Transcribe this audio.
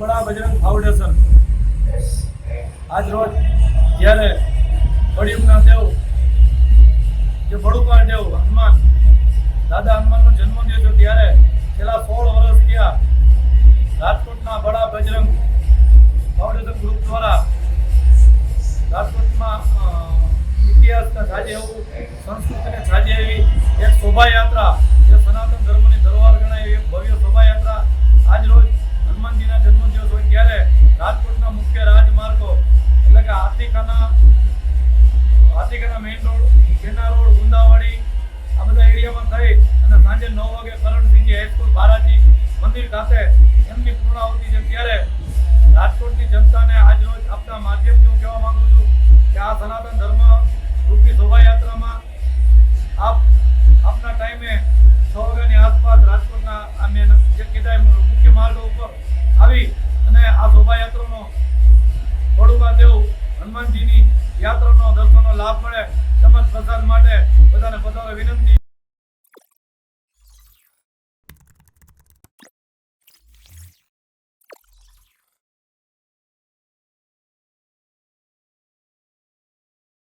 બડા Bajrang foundation. આજ રોજ જ્યારે કળિયુગના દેવ, જે બડુકા દેવ હનુમાન, દાદા હનુમાનનો જન્મદિવસ હતો ત્યારે છેલ્લા સોળ વર્ષ થયા રાજકોટના બડા બજરંગ ફાઉન્ડેશન ગ્રુપ દ્વારા રાજકોટમાં ઇતિહાસના સાજે એવું, સંસ્કૃતિને સાજે એવી એક શોભાયાત્રા, જે સનાતન ધર્મની ધરોહર ગણાય એક ભવ્ય શોભાયાત્રા કે હાથીખાના આ સનાતન ધર્મ રૂપી શોભાયાત્રામાં આપ, આપના ટાઈમે છ વાગ્યાની આસપાસ રાજકોટના કીધા મુખ્ય માર્ગો ઉપર આવી અને આ શોભાયાત્રાનો વડુકા દેવ હનુમાનજીની યાત્રાનો દર્શનનો લાભ મળે. તેમજ પ્રસાદ માટે બધાને પોતાને વિનંતી.